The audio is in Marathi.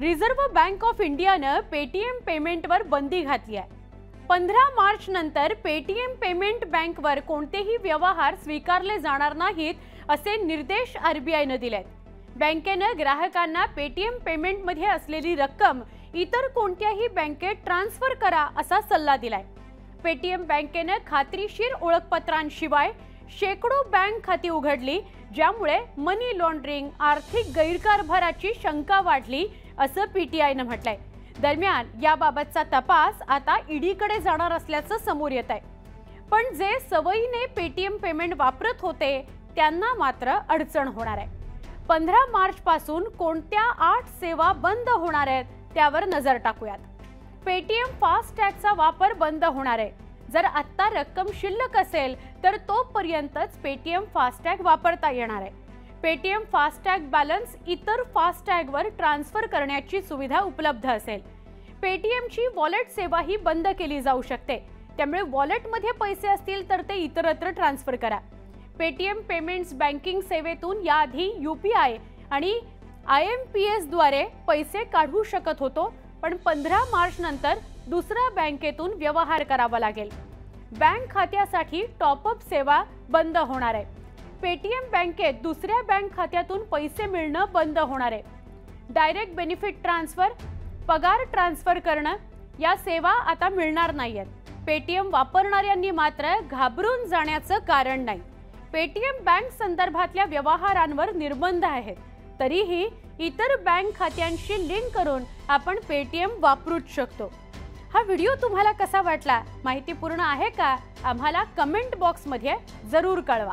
रिझर्व्ह बँक ऑफ इंडियानं पेटीएम पेमेंटवर बंदी घातली आहे. पंधरा मार्च नंतर पेटीएम पेमेंट बँकवर कोणतेही व्यवहार स्वीकारले जाणार नाहीत असे निर्देश आरबीआयनं दिलेत. बँकेनं ग्राहकांना पेटीएम पेमेंटमध्ये असलेली रक्कम इतर कोणत्याही बँकेत ट्रान्सफर करा असा सल्ला दिलाय. पेटीएम बँकेनं खात्रीशीर ओळखपत्रांशिवाय शेकडो बँक खाती उघडली ज्यामुळे मनी लॉन्ड्रिंग आर्थिक गैरकारभाराची शंका वाढली असं पीटीआयनं म्हटलंय. दरम्यान याबाबतचा तपास आता ईडीकडे जाणार असल्याचं समोर येत आहे. पण जे सवयीने पेटीएम पेमेंट वापरत होते त्यांना मात्र अडचण होणार आहे. पंधरा मार्च पासून कोणत्या आठ सेवा बंद होणार आहेत त्यावर नजर टाकूयात. पेटीएम फास्टॅगचा वापर बंद होणार आहे. जर आत्ता रक्कम शिल्लक असेल तर तोपर्यंतच पेटीएम फास्टॅग वापरता येणार आहे. पेटीएम फास्टॅग बॅलन्स इतर फास्टॅगवर ट्रान्सफर करण्याची सुविधा उपलब्ध असेल. पेटीएमची वॉलेट सेवा ही बंद केली जाऊ शकते. त्यामुळे वॉलेटमध्ये पैसे असतील तर ते इतरत्र ट्रान्सफर करा. पेटीएम पेमेंट्स बँकिंग सेवेतून याआधी आय आणि आय एम पी एसद्वारे पैसे काढू शकत होतो पण पंधरा मार्च नंतर दुसऱ्या बँकेतून व्यवहार करावा लागेल. बँक खात्यासाठी टॉपअप सेवा बंद होणार आहे. पेटीएम बँकेत दुसऱ्या बँक खात्यातून पैसे मिळणं बंद होणार आहे. डायरेक्ट बेनिफिट ट्रान्सफर पगार ट्रान्सफर करणं या सेवा आता मिळणार नाही आहेत पेटीएम वापरणाऱ्यांनी मात्र घाबरून जाण्याचं कारण नाही. पेटीएम बँक संदर्भातल्या व्यवहारांवर निर्बंध आहेत. तरीही इतर बँक खात्यांशी लिंक करून आपण पेटीएम वापरूच शकतो. हा व्हिडिओ तुम्हाला कसा वाटला? माहितीपूर्ण आहे का? आम्हाला कमेंट बॉक्समध्ये जरूर कळवा.